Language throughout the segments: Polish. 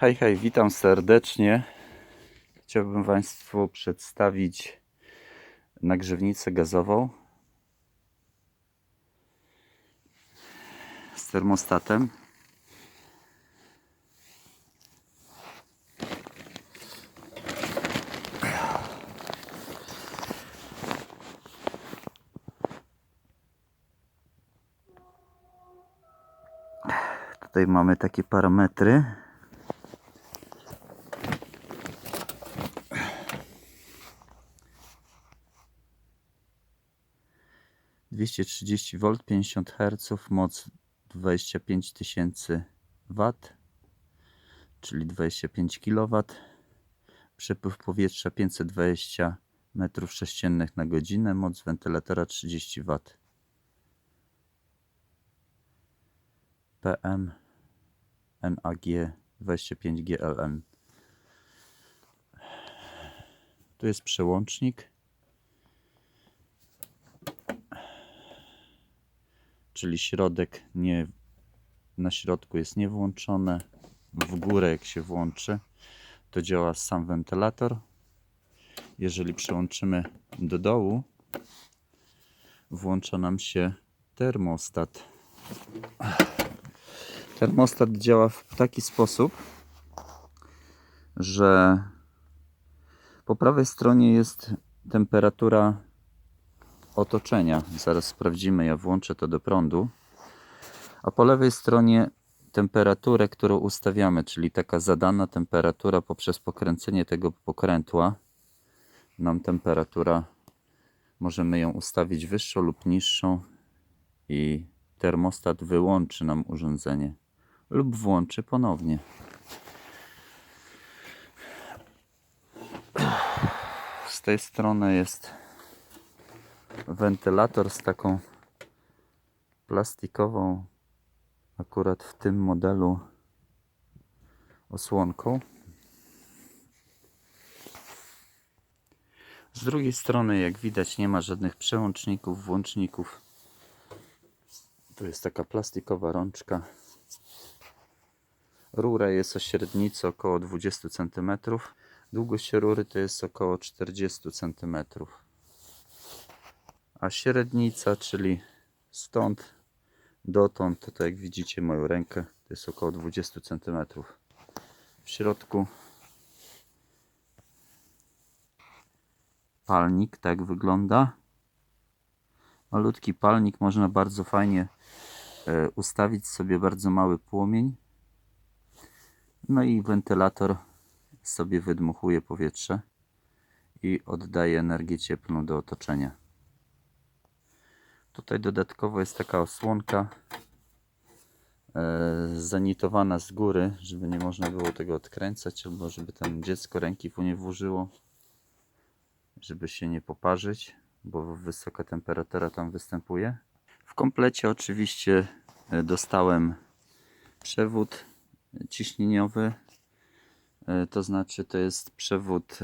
Hej, hej, witam serdecznie. Chciałbym Państwu przedstawić nagrzewnicę gazową z termostatem. Tutaj mamy takie parametry. Dwieście trzydzieści V, 50 Hz, moc 25 tysięcy W, czyli 25 kW. Przepływ powietrza 520 m3 na godzinę, moc wentylatora 30 W. PM NAG 25 GLN. Tu jest przełącznik. Czyli środek nie na środku jest niewłączone. W górę jak się włączy, to działa sam wentylator. Jeżeli przełączymy do dołu, włącza nam się termostat. Termostat działa w taki sposób, że po prawej stronie jest temperatura otoczenia. Zaraz sprawdzimy, ja włączę to do prądu. A po lewej stronie temperaturę, którą ustawiamy, czyli taka zadana temperatura poprzez pokręcenie tego pokrętła. Nam temperatura, możemy ją ustawić wyższą lub niższą i termostat wyłączy nam urządzenie lub włączy ponownie. Z tej strony jest wentylator z taką plastikową, akurat w tym modelu osłonką. Z drugiej strony, jak widać, nie ma żadnych przełączników, włączników. Tu jest taka plastikowa rączka. Rura jest o średnicy około 20 cm. Długość rury to jest około 40 cm. A średnica, czyli stąd dotąd, to tak jak widzicie moją rękę, to jest około 20 cm. W środku palnik, tak wygląda. Malutki palnik, można bardzo fajnie e, ustawić sobie bardzo mały płomień. No i wentylator sobie wydmuchuje powietrze i oddaje energię cieplną do otoczenia. Tutaj dodatkowo jest taka osłonka e, zanitowana z góry, żeby nie można było tego odkręcać, albo żeby tam dziecko ręki w nie włożyło, żeby się nie poparzyć, bo wysoka temperatura tam występuje. W komplecie oczywiście e, dostałem przewód ciśnieniowy, e, to znaczy to jest przewód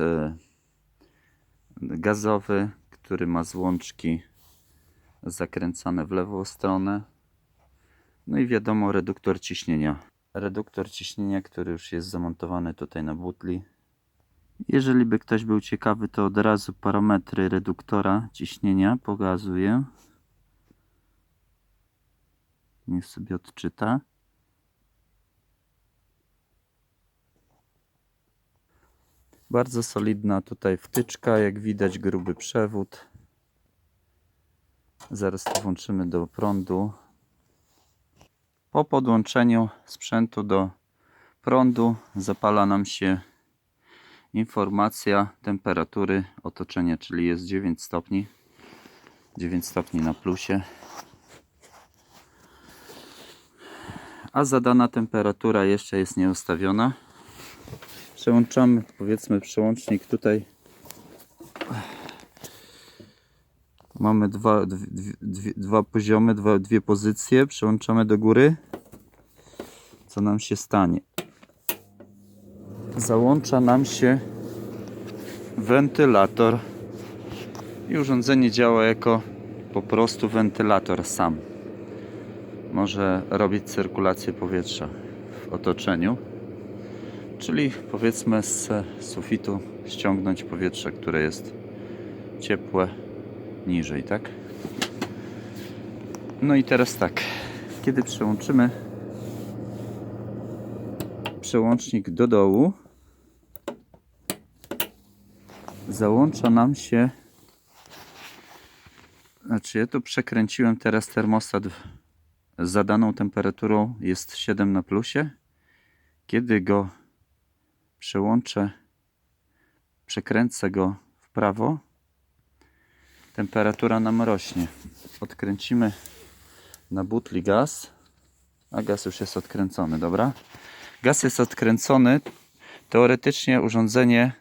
gazowy, który ma złączki zakręcane w lewą stronę. No i wiadomo reduktor ciśnienia. Reduktor ciśnienia, który już jest zamontowany tutaj na butli. Jeżeli by ktoś był ciekawy, to od razu parametry reduktora ciśnienia pokazuję. Niech sobie odczyta. Bardzo solidna tutaj wtyczka, jak widać gruby przewód. Zaraz to włączymy do prądu. Po podłączeniu sprzętu do prądu zapala nam się informacja temperatury otoczenia, czyli jest 9 stopni. 9 stopni na plusie. A zadana temperatura jeszcze jest nieustawiona. Przełączamy, powiedzmy, przełącznik tutaj. Mamy dwa, dwie, dwie, dwa poziomy, dwa, dwie pozycje. Przełączamy do góry. Co nam się stanie? Załącza nam się wentylator i urządzenie działa jako po prostu wentylator sam. Może robić cyrkulację powietrza w otoczeniu. Czyli powiedzmy z sufitu ściągnąć powietrze, które jest ciepłe niżej, tak? No i teraz tak, kiedy przełączymy przełącznik do dołu, załącza nam się znaczy ja tu przekręciłem teraz termostat zadaną temperaturą jest 7 na plusie. Kiedy go przełączę, przekręcę go w prawo, temperatura nam rośnie. Odkręcimy na butli gaz, a gaz już jest odkręcony, dobra? Gaz jest odkręcony, teoretycznie urządzenie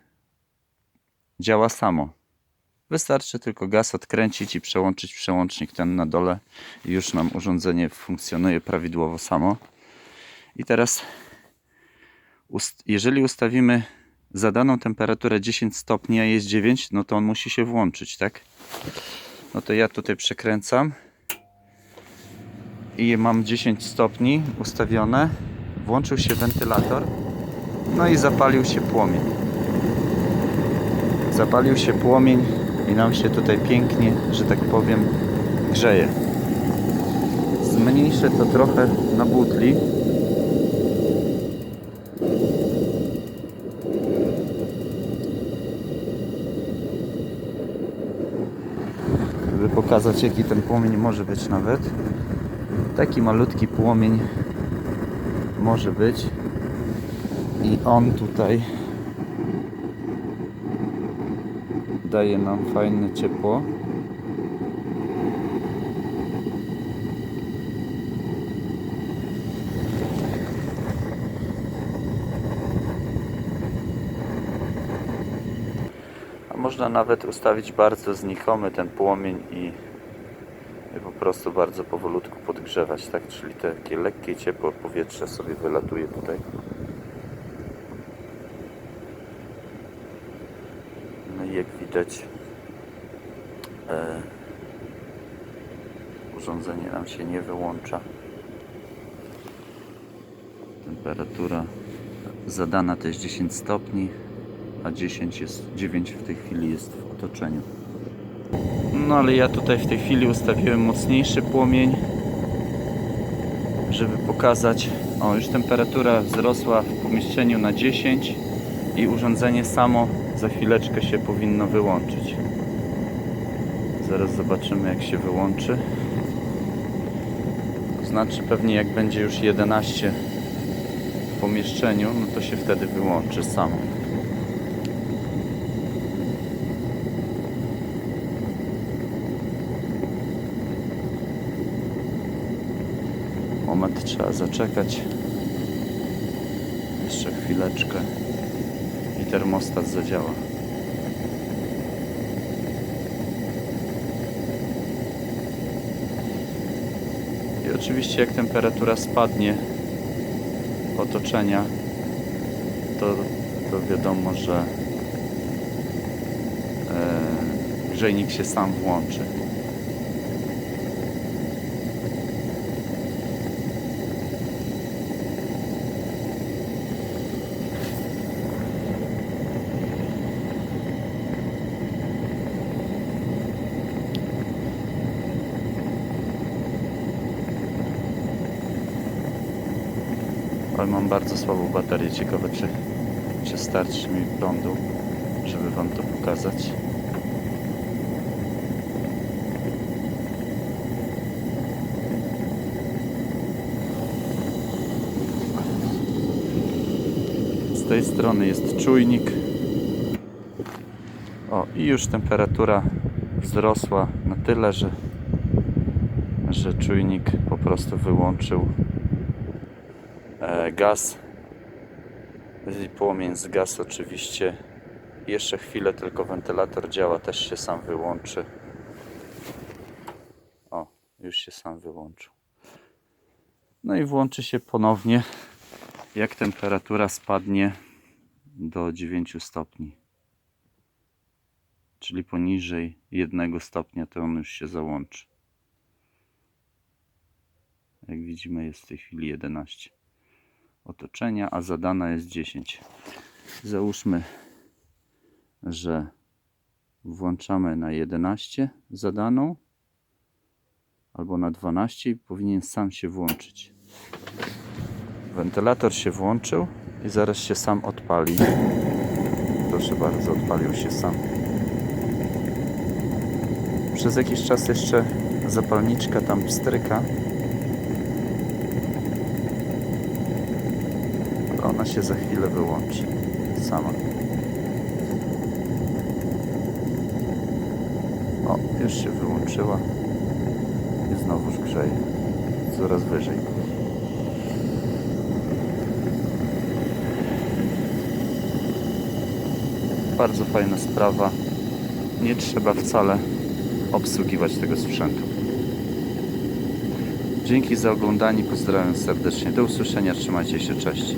działa samo. Wystarczy tylko gaz odkręcić i przełączyć przełącznik ten na dole i już nam urządzenie funkcjonuje prawidłowo samo. I teraz jeżeli ustawimy zadaną temperaturę 10 stopni, a jest 9, no to on musi się włączyć, tak? No to ja tutaj przekręcam i mam 10 stopni ustawione. Włączył się wentylator, no i zapalił się płomień. Zapalił się płomień i nam się tutaj pięknie, że tak powiem, grzeje. Zmniejszę to trochę na butli. Żeby pokazać jaki ten płomień może być nawet. Taki malutki płomień może być. I on tutaj daje nam fajne ciepło. Można nawet ustawić bardzo znikomy ten płomień i, po prostu bardzo powolutku podgrzewać, tak? Czyli takie lekkie ciepłe powietrze sobie wylatuje tutaj. No i jak widać e, urządzenie nam się nie wyłącza. Temperatura zadana to jest 10 stopni, a 10 jest 9 w tej chwili jest w otoczeniu. No ale ja tutaj w tej chwili ustawiłem mocniejszy płomień, żeby pokazać. O, już temperatura wzrosła w pomieszczeniu na 10 i urządzenie samo za chwileczkę się powinno wyłączyć. Zaraz zobaczymy jak się wyłączy. To znaczy pewnie jak będzie już 11 w pomieszczeniu, no to się wtedy wyłączy samo. Moment trzeba zaczekać. Jeszcze chwileczkę i termostat zadziała. I oczywiście jak temperatura spadnie otoczenia, to, to wiadomo, że e, grzejnik się sam włączy. Ale mam bardzo słabą baterię. Ciekawe, czy, czy starczy mi prądu, żeby Wam to pokazać. Z tej strony jest czujnik. O, i już temperatura wzrosła na tyle, że, że czujnik po prostu wyłączył gaz. I płomień z gaz oczywiście. Jeszcze chwilę tylko wentylator działa też się sam wyłączy. O już się sam wyłączył. No i włączy się ponownie. Jak temperatura spadnie do 9 stopni? Czyli poniżej 1 stopnia to on już się załączy. Jak widzimy jest w tej chwili 11 otoczenia, a zadana jest 10. Załóżmy, że włączamy na 11 zadaną albo na 12 i powinien sam się włączyć. Wentylator się włączył i zaraz się sam odpali. Proszę bardzo, odpalił się sam. Przez jakiś czas jeszcze zapalniczka tam pstryka. Ale się za chwilę wyłączy sama. O, już się wyłączyła i znowuż grzeje. Coraz wyżej. Bardzo fajna sprawa. Nie trzeba wcale obsługiwać tego sprzętu. Dzięki za oglądanie, pozdrawiam serdecznie. Do usłyszenia, trzymajcie się, cześć.